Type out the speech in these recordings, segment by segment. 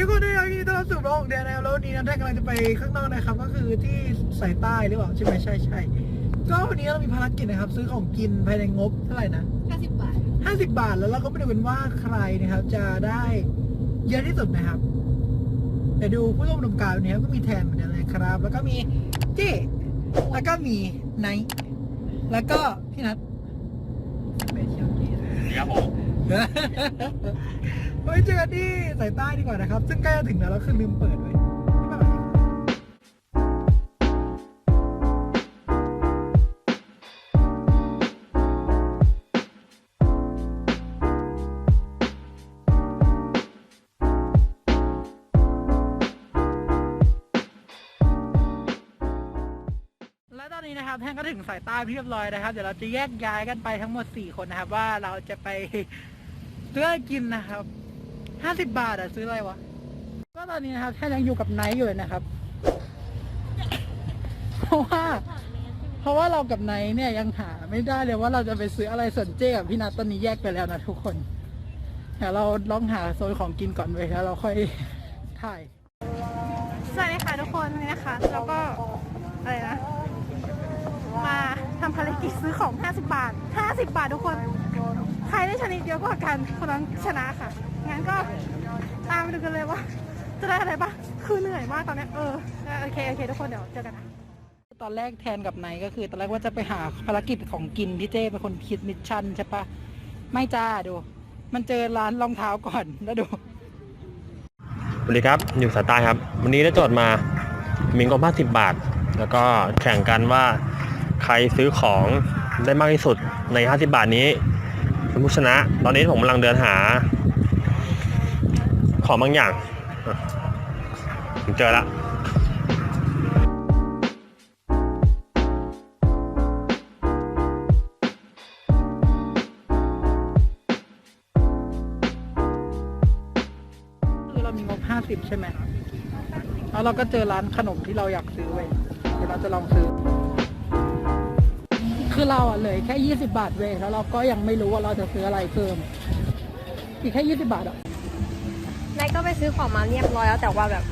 ทุกคนด้วยนะยินดีต้อนรับสู่โลกเดียนะครับแล้ววันนี้นะแท่งกำลังจะไปข้างนอกนะครับ ก็คือที่สายใต้หรือเปล่าใช่ไหมใช่ใช่ก็วันนี้เรามีภารกิจนะครับ ซื้อของกินภายในงบเท่าไหร่นะ50 บาท 50 บาทแล้วเราก็ไปดูกันว่าใครนะครับ จะได้เยอะที่สุดนะครับเดี๋ยวดูผู้ร่วมอุดมการณ์วันนี้ครับก็มีแทนเหมือนกันเลยครับ แล้วก็มีเจ้แล้วก็มีไนท์แล้วก็พี่นัทไปเชียวกี้ครับผม ไว้เจอกันที่สายใต้ดีกว่านะครับ ซึ่งใกล้จะถึงแล้วแล้วคือลืมเปิดไว้และตอนนี้นะครับแท่งก็ถึงสายใต้เรียบร้อยนะครับ เดี๋ยวเราจะแยกย้ายกันไปทั้งหมด 4 คนนะครับ ว่าเราจะไปซื้ออะไรกินนะครับ ห้าสิบบาทอะซื้ออะไรวะ ก็ตอนนี้นะครับแท่ยังอยู่กับไนท์อยู่เลยนะครับ เพราะว่า เพราะว่าเรากับไนท์เนี่ยยังหาไม่ได้เลยว่าเราจะไปซื้ออะไรส่วนเจกับพี่นัทตอนนี้แยกไปแล้วนะทุกคนเดี๋ยวเราลองหาโซนของกินก่อนไว้แล้วเราค่อยถ่าย สวัสดีค่ะทุกคนนนี้นะคะ แล้วก็อะไรนะ มาทำภารกิจซื้อของ 50 บาท 50 บาททุกคน ใครได้ชนิดเดียวกว่ากันคนนั้นชนะค่ะ งั้นก็ตามไปดูกันเลยว่าจะได้อะไรบ้างคือเหนื่อยมากตอนเนี้ยเออโอเคโอเคทุกคนเดี๋ยวเจอกันนะตอนแรกแทนกับไนท์ก็คือ ตอนแรกว่าจะไปหาภารกิจของกินพี่เจ้เป็นคนคิดมิชชั่นใช่ปะไม่จ้าดู มันเจอร้านรองเท้าก่อนแล้วดูสวัสดีครับอยู่สายใต้ครับ วันนี้ได้โจทย์มามีงบ50บาท แล้วก็แข่งกันว่าใครซื้อของได้มากที่สุดใน 50 บาทนี้เป็นผู้ชนะ ตอนนี้ผมกำลังเดินหา ของบางอย่างผมเจอละคือเรามีงบห้าสิบใช่ไหมแล้วเราก็เจอร้านขนมที่เราอยากซื้อเว้ยเดี๋ยวเราจะลองซื้อ คือเราอะเหลยแค่ยี่สิบาทเว้ยแล้วเราก็ยังไม่รู้ว่าเราจะซื้ออะไรเพิ่ม อีกแค่ยี่สิบาทอะ นายก็ไปซื้อของมาเรียบร้อยแล้ว แต่ว่าแบบ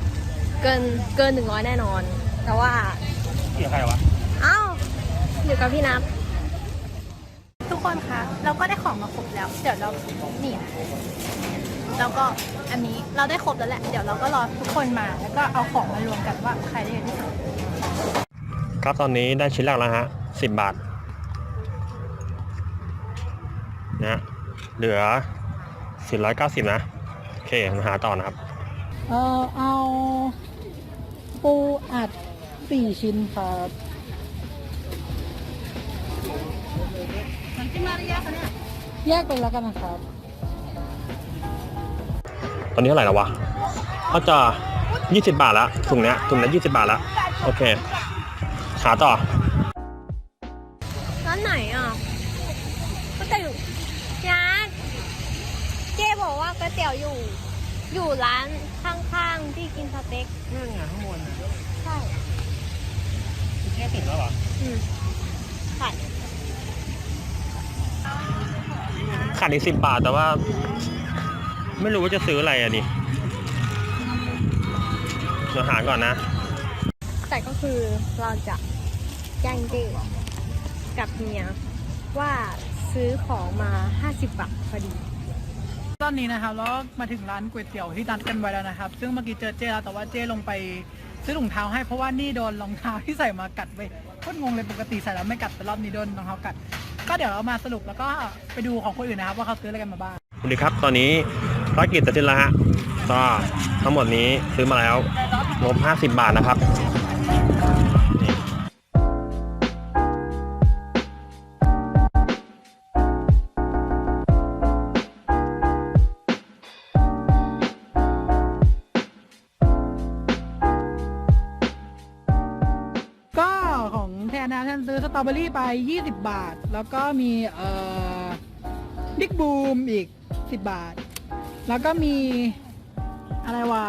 เกินเกินหนึ่งร้อยแน่นอน แต่ว่าเกี่ยวใครวะเอ้าอยู่กับพี่นับทุกคนคะเราก็ได้ของมาครบแล้ว เดี๋ยวเรานี่นะแล้วก็อันนี้เราได้ครบแล้วแหละ เดี๋ยวเราก็รอทุกคนมาแล้วก็เอาของมารวมกันว่าใครได้เยอะที่สุดครับตอนนี้ได้ชิ้นแรกแล้วฮะ10บาทนะฮะเหลือ490นะโอ เคมาหาต่อนะครับ เออเอาปูอัดสี่ชิ้นครับมันขึ้นมาหรือยังคะเนี่ยแยกไปแล้วกันนะครับ ตอนนี้เท่าไหร่แล้ววะก็จะ 20 บาทละถุงเนี้ยถุงละ20 บาทละโอเค หาต่อ อยู่ อยู่ร้านข้างๆที่กินสเต็กนี่ไงข้างบนใช่แค่ถึงแล้วเหรออืมใช่ขาดอีกสิบบาทแต่ว่า ไม่รู้ว่าจะซื้ออะไรอะดิเดี๋ยวหาก่อนนะ แต่ก็คือเราจะแจ้งเจ๊กับเมียว่าซื้อของมา 50 บาทพอดี ตอนนี้นะครับแล้วมาถึงร้านก๋วยเตี๋ยวที่นัดกันไว้แล้วนะครับ ซึ่งเมื่อกี้เจอเจ้แล้วแต่ว่าเจ้ลงไปซื้อถุงเท้าให้เพราะว่านี่โดนรองเท้าที่ใส่มากัดไปโคตรงงเลยปกติใส่แล้วไม่กัดแต่รอบนี้โดนรองเท้ากัด ก็เดี๋ยวเรามาสรุปแล้วก็ไปดูของคนอื่นนะครับ ว่าเขาซื้ออะไรกันมาบ้างสวัสดีครับ ตอนนี้ภารกิจเสร็จสิ้นแล้วฮะก็ทั้งหมดนี้ซื้อมาแล้วงบ50 บาทนะครับ นนะท่านซื้อสตรอเบอรี่ไป 20 บาท แล้วก็มีเอ่อบิ๊กบูมอีก 10 บาท แล้วก็มีอะไรวะ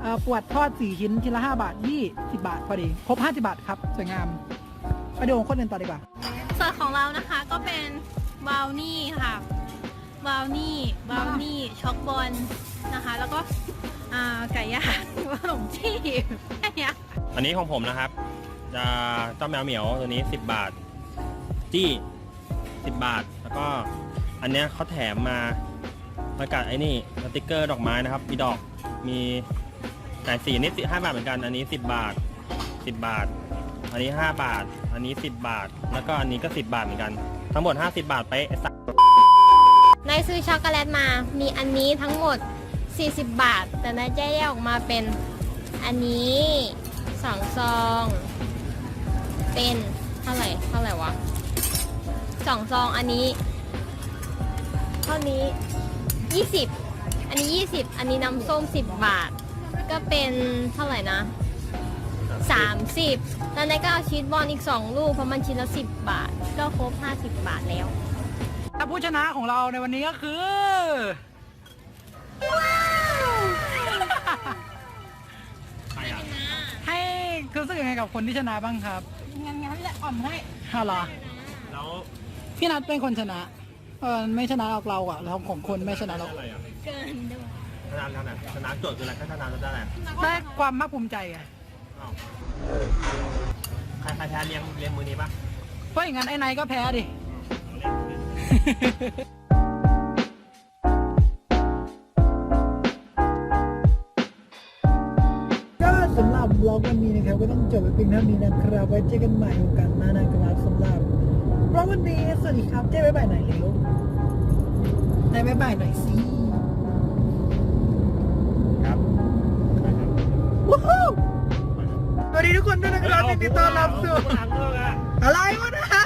เอ่อปวดทอด 4 ชิ้นชิ้นละ 5 บาท 20 บาทพอดี ครบ 50 บาทครับ สวยงาม ไปดูของคนอื่นต่อดีกว่า ส่วนของเรานะคะก็เป็นบราวนี่ค่ะบราวนี่บราวนี่ช็อกบอลนะคะ แล้วก็อ่าไก่แค่เนี้ย อันนี้ของผมนะครับ จะเจ้าแมวเหมียวตัวนี้10บาท จี้10บาท แล้วก็อันเนี้ยเขาแถมมาประกาศไอ้นี่สติกเกอร์ดอกไม้นะครับ มีดอกมีแต่สีนี่สิห้าบาทเหมือนกัน อันนี้10บาท10บาท อันนี้5บาท อันนี้10บาท แล้วก็อันนี้ก็10บาทเหมือนกัน ทั้งหมด50บาทไปะนายซื้อช็อกโกแลตมา มีอันนี้ทั้งหมด 40 บาท แต่นายแยกออกมาเป็นอันนี้สองซอง เป็นเท่าไหร่เท่าไหร่วะสองซองอันนี้ เท่านี้20อันนี้20อันนี้น้ำส้ม10บาท ก็เป็นเท่าไหร่นะ30แล้วนายก็เอาชีสบอลอีก2ลูกเพราะมันชิ้นละ10บาท ก็ครบ50บาทแล้ว ถ้าผู้ชนะของเราในวันนี้ก็คือใครอะให้รู้สึกยังไงกับคนที่ชนะบ้างครับ งั้นงั้นแหละอ่อมให้ฮะเหรอ แล้วพี่นัทเป็นคนชนะ เออไม่ชนะออกเราอะเราของคนไม่ชนะเราอะไรอะเกินด้วยชนะเท่าไหร่ชนะโจทย์คืออะไรถ้าชนะจะได้อะไรได้ความภาคภูมิใจไงอ้าวใครใครแพ้เลี้ยงเลี้ยงมือนี้ปะเพราะอย่างนั้นไอ้ไนท์ก็แพ้ดิก็ กวันนี้นะครับ ก็ต้องจบไปเพียงเท่านี้นะครับ ไว้เจอกันใหม่โอกาสหน้านะครับสำหรับบล็อกวันนี้สวัสดีครับ เจ๊บ๊ายบายหน่อยเร็วไหนบ๊ายบายหน่อยสิครับว้าวสวัสดีทุกคนด้วยนะครับยินดีต้อนรับสู่ หลังเลิกอะอะไรวะนะ